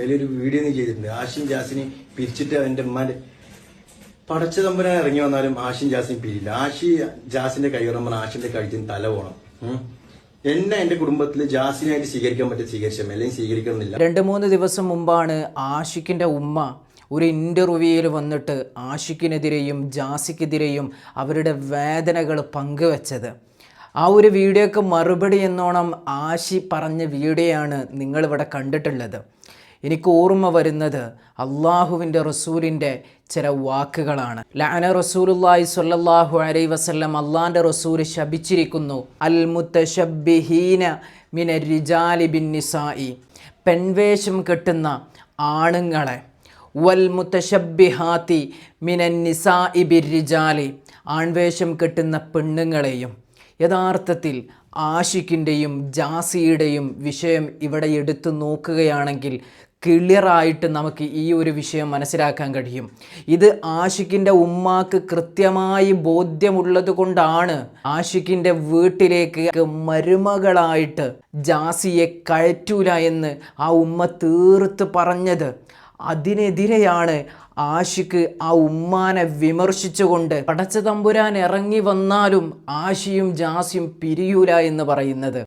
വലിയൊരു വീഡിയോ നീ ചെയ്തിട്ടുണ്ട് ആഷിൻ ജാസിനെ പിരിച്ചിട്ട് അവന്റെ ഉമ്മാന്റെ പടച്ച തമ്പുരാൻ ഇറങ്ങി വന്നാലും ആഷിൻ ജാസിൻ പിരിയില്ല. ആഷി ജാസിന്റെ കൈ കൈവറമ്പൻ ആഷിന്റെ കഴുത്തിന് തല പോണം. എന്നെ എന്റെ കുടുംബത്തിൽ ജാസിനായിട്ട് സ്വീകരിക്കാൻ പറ്റിയ സ്വീകരിച്ചാൽ അല്ലെങ്കിൽ സ്വീകരിക്കണമെന്നില്ല. രണ്ട് മൂന്ന് ദിവസം മുമ്പാണ് ആഷിക്കിന്റെ ഉമ്മ ഒരു ഇന്റർവ്യൂവിൽ വന്നിട്ട് ആഷിക്കിനെതിരെയും ജാസിക്കെതിരെയും അവരുടെ വേദനകൾ പങ്കുവച്ചത്. ആ ഒരു വീഡിയോക്ക് മറുപടി എന്നോണം ആശി പറഞ്ഞ വീഡിയോയാണ് നിങ്ങളിവിടെ കണ്ടിട്ടുള്ളത്. എനിക്ക് ഓർമ്മ വരുന്നത് അള്ളാഹുവിന്റെ റസൂലിന്റെ ചില വാക്കുകളാണ്. ലാന റസൂലുല്ലായി സ്വല്ലല്ലാഹു അലൈ വസ്ലം അള്ളാഹിന്റെ റസൂൽ ശപിച്ചിരിക്കുന്നു അൽ മുത്തശബിഹീന മിന റിജാലി ബിൻ നിസായി പെൺവേഷം കെട്ടുന്ന ആണുങ്ങളെ. വൽ മുത്തശബിഹാത്തി മിനൻ നിസാഇ ബിർരിജാലി ആൺവേഷം കെട്ടുന്ന പെണ്ണുങ്ങളെയും. യഥാർത്ഥത്തിൽ ആഷിഖിന്റെയും ജാസിയുടെയും വിഷയം ഇവിടെ എടുത്തു നോക്കുകയാണെങ്കിൽ ക്ലിയറായിട്ട് നമുക്ക് ഈ ഒരു വിഷയം മനസ്സിലാക്കാൻ കഴിയും. ഇത് ആഷിക്കിന്റെ ഉമ്മാക്ക് കൃത്യമായി ബോധ്യമുള്ളത് കൊണ്ടാണ് ആഷിക്കിന്റെ വീട്ടിലേക്ക് മരുമകളായിട്ട് ജാസിയെ കയറ്റൂല എന്ന് ആ ഉമ്മ തീർത്ത് പറഞ്ഞത്. അതിനെതിരെയാണ് ആഷിക്ക് ആ ഉമ്മാനെ വിമർശിച്ചുകൊണ്ട് പടച്ച തമ്പുരാൻ ഇറങ്ങി വന്നാലും ആഷിയും ജാസിയും പിരിയൂല എന്ന് പറയുന്നത്.